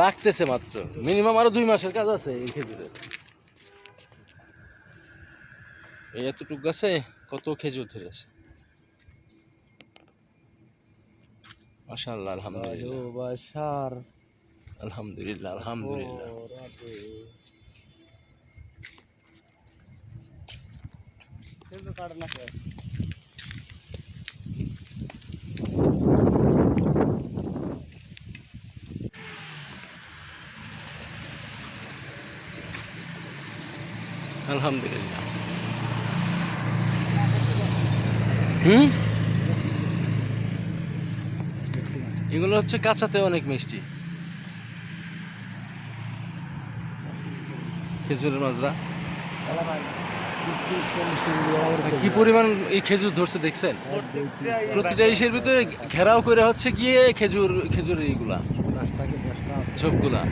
লাগতেছে মাত্র। মিনিমাম আরও দুই মাসের কাজ আছে এই খেজুরের। এই এতটুক গাছে কত খেজুর ধরেছে মাশাআল্লাহ আলহামদুলিল্লাহ। আলহামদুলিল্লাহ। হুম? এগুলো হচ্ছে কাঁচাতে অনেক মিষ্টি। খেজুরের মাজরা। কি পরিমাণ এই খেজুর ধরছে দেখছেন? প্রতিটা ইসের ভিতরে ঘেরাও করে হচ্ছে গিয়ে খেজুর খেজুর এইগুলা ঝোপগুলা।